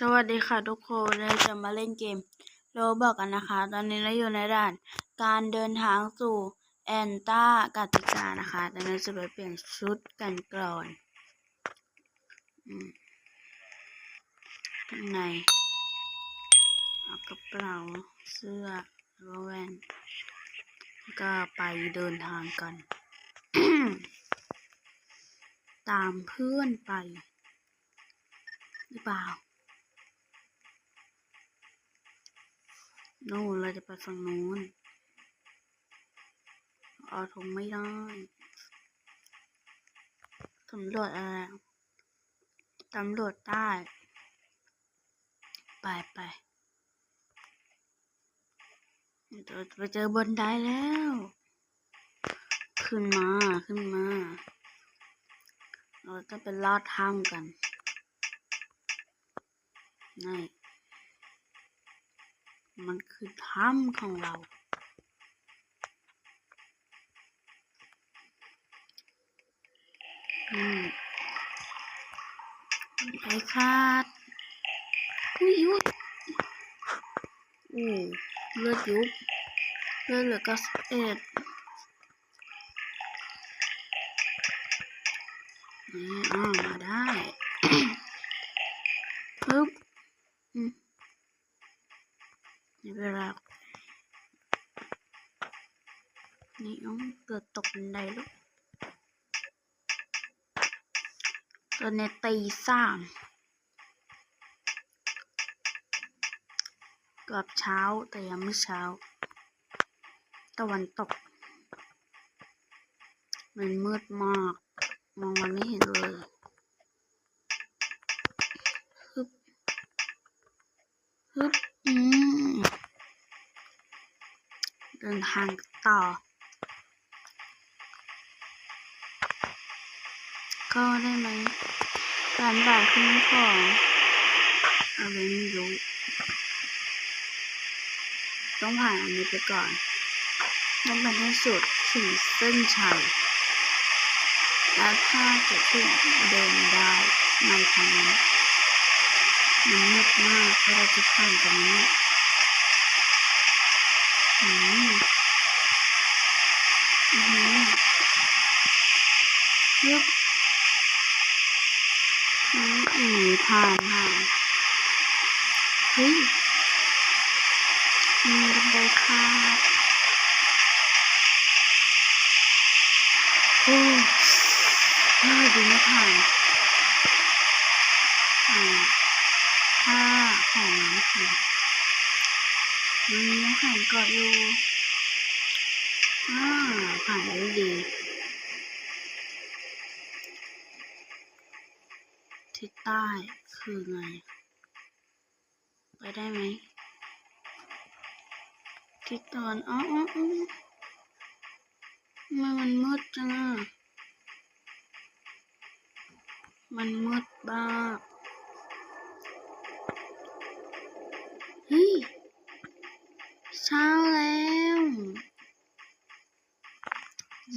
สวัสดีค่ะทุกคนเราจะมาเล่นเกมโรบอกกันนะคะ ตอนนี้เราอยู่ในด่าน การเดินทางสู่แอนตาร์กติกานะคะแต่เราจะไปเปลี่ยนชุดกันก่อนข้างในเอากระเป๋าเสื้อแล้วแว่นก็ไปเดินทางกัน ตามเพื่อนไปหรือเปล่า นู่นเราจะไปฝั่งนู้นเอาทงไม่ได้ตำรวจอะไรตำรวจใต้ ไปไปเดี๋ยวไปเจอบนไดแล้ว ขึ้นมาขึ้นมาเราจะไปลอดถ้ำกันนี่ มันคือถ้ำของเรา อืมไอคาดอุ้ยยุบอู้เลือดยุบเลือดเหลือเก้าสิบเอ็ดนี่อ้ามาได้ ปึ๊บอืม นี่ เวลา นี่น้องเกิดตกบันไดลูกตอนนี้ตีสามเกือบเช้าแต่ยังไม่เช้า ตะวันตก มันมืดมาก มองมันไม่เห็นเลยฮึบฮึบอืม เดินทางต่อ ก็ได้ไหมร้านบาทคุ้มของอะไรไม่รู้ ต้องผ่านอันนี้ไปก่อนต้องไปให้สุดถึงเส้นชัยและถ้าจะถึงเดินได้ในทางนี้มันมืดมากเราจะผ่านตรงนี้ อืมอืมยึบอืมผ่านผ่านเฮ้ยมีบันไดขาดโอ้เฮ้ยดูไม่ผ่านอ่าถ้าของน้ำแข็ง มันมีน้ำแข็งเกาะอยู่อ่าผ่านได้ดีทิศใต้คือไง ไปได้ไหมทิศตะวันอ๋ออ๋ออ๋อทำไมมันมืดจัง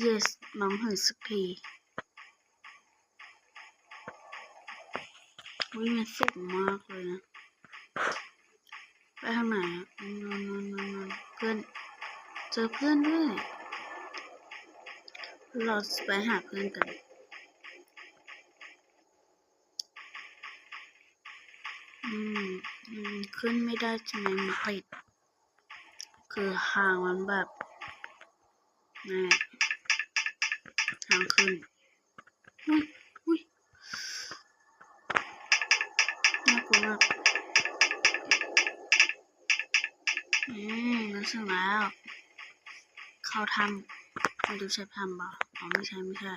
yes มองเห็นสักทีวิมันสูงมากเลยนะ ไปทางไหนอะนอนนอนนอนเพื่อน เจอเพื่อนด้วย เราไปหาเพื่อนกันอืมอืมขึ้นไม่ได้ใช่ไหมมันติดคือห่างมันแบบนี่ ทางขึ้นอุ้ยอุ้ยน่ากลัวมากอืมนั่นถึงแล้ว เข้าทำม่รู้ใช่ทำบ่าอ๋อไม่ใช่ไม่ใช่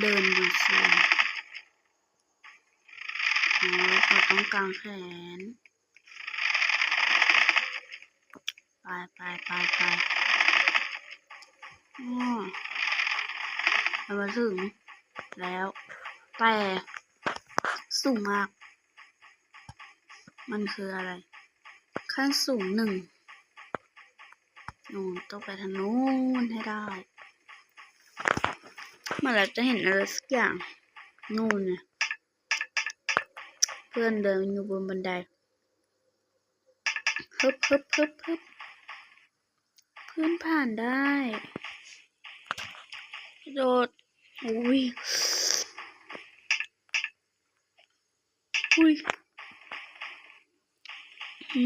เดินบนโซนโอ้เราต้องกางแขน ไปไปไปไป อ๋อเรามาถึงแล้ว แต่สูงมาก มันคืออะไร ขั้นสูงหนึ่งนู่นต้องไปทางนู้นให้ได้เมื่อไหรจะเห็นอะไรสักอย่าง นู่นเนี่ยเพื่อนเดินอยู่บนบันไดฮึบฮึบฮึบฮึบเพื่อนผ่านได้ โดดอุ้ยอุ้ย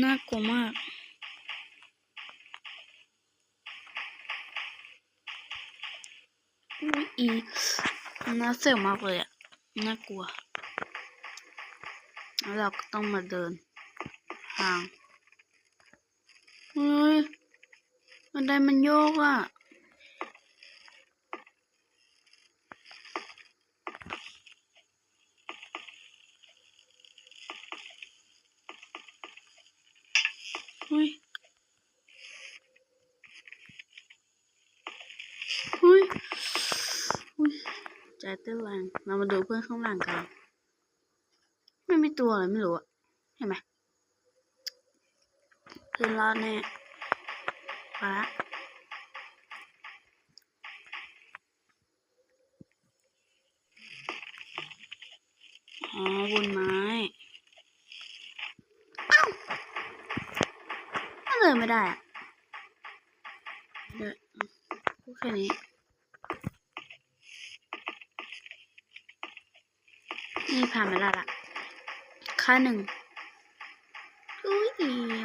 น่ากลัวมากอุ้ยอีน่าเสียวมากเลยอะน่ากลัวแล้วเราก็ต้องมาเดินทางเฮ้ยบันไดมันโยกอะเฮ้ยเฮ้ยอุ้ย ใจเต้นแรงเรามาดูเพื่อนข้างหลังกัน ไม่มีตัวอะไรไม่รู้อะเห็นไหมเพื่อนรอดแน่ไปละอ๋อบนไม้เอ้ามันเลยไม่ได้อะเดี๋ยวแค่นี้ นี่ผ่านมาแล้วล่ะค่าหนึ่งอุ้ย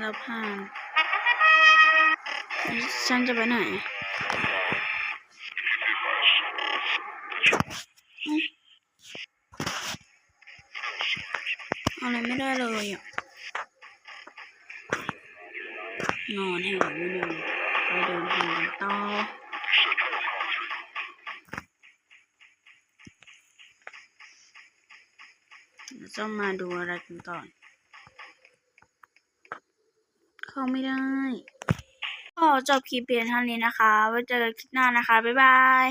เราผ่าน ฉันจะไปไหนอะไรไม่ได้เลยอะ นอนให้หลับไม่นอนไปเดินทางกันต่อ เราจะมาดูอะไรกันก่อน เข้าไม่ได้ ก็จบคลิปเพียงเท่านี้นะคะ ไว้เจอกันคลิปหน้านะคะ บ๊ายบาย